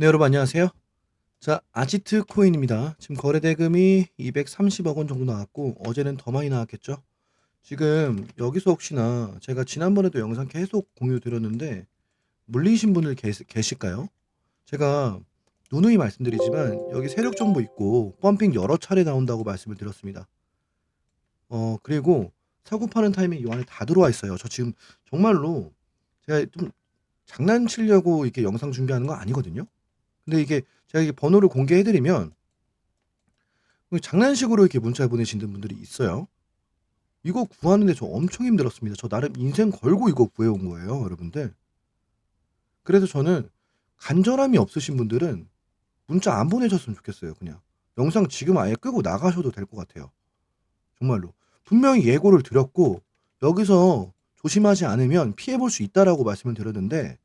네, 여러분 안녕하세요. 자, 아지트 코인입니다. 지금 거래 대금이 230억 원 정도 나왔고 어제는 더 많이 나왔겠죠? 지금 여기서 혹시나 제가 지난번에도 영상 계속 공유 드렸는데 물리신 분들 계실까요? 제가 누누이 말씀드리지만 여기 세력 정보 있고 펌핑 여러 차례 나온다고 말씀을 드렸습니다. 어, 그리고 사고 파는 타이밍 이 안에 다 들어와 있어요. 저 지금 정말로 제가 좀 장난치려고 이렇게 영상 준비하는 거 아니거든요. 근데 이게 제가 이게 번호를 공개해드리면 장난식으로 이렇게 문자 보내시는 분들이 있어요. 이거 구하는데 저 엄청 힘들었습니다. 저 나름 인생 걸고 이거 구해온 거예요, 여러분들. 그래서 저는 간절함이 없으신 분들은 문자 안 보내셨으면 좋겠어요, 그냥. 영상 지금 아예 끄고 나가셔도 될 것 같아요. 정말로. 분명히 예고를 드렸고, 여기서 조심하지 않으면 피해볼 수 있다라고 말씀을 드렸는데,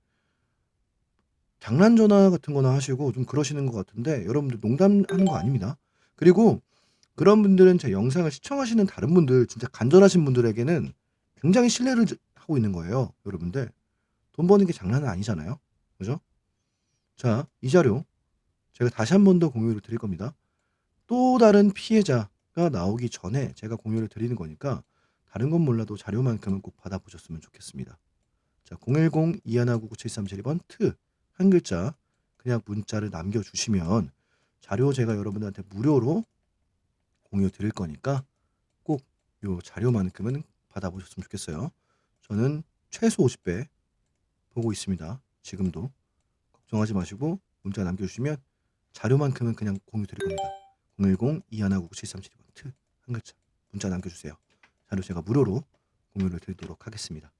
장난 전화 같은 거나 하시고 좀 그러시는 것 같은데 여러분들 농담하는 거 아닙니다. 그리고 그런 분들은 제 영상을 시청하시는 다른 분들 진짜 간절하신 분들에게는 굉장히 신뢰를 하고 있는 거예요. 여러분들 돈 버는 게 장난은 아니잖아요. 그죠? 자, 이 자료 제가 다시 한 번 더 공유를 드릴 겁니다. 또 다른 피해자가 나오기 전에 제가 공유를 드리는 거니까 다른 건 몰라도 자료만큼은 꼭 받아보셨으면 좋겠습니다. 자, 010-2199-7372번 트 한 글자 그냥 문자를 남겨주시면 자료 제가 여러분들한테 무료로 공유 드릴 거니까 꼭요 자료만큼은 받아보셨으면 좋겠어요. 저는 최소 50배 보고 있습니다. 지금도 걱정하지 마시고 문자 남겨주시면 자료만큼은 그냥 공유 드릴 겁니다. 010-2199-7372번 트한 글자 문자 남겨주세요. 자료 제가 무료로 공유를 드리도록 하겠습니다.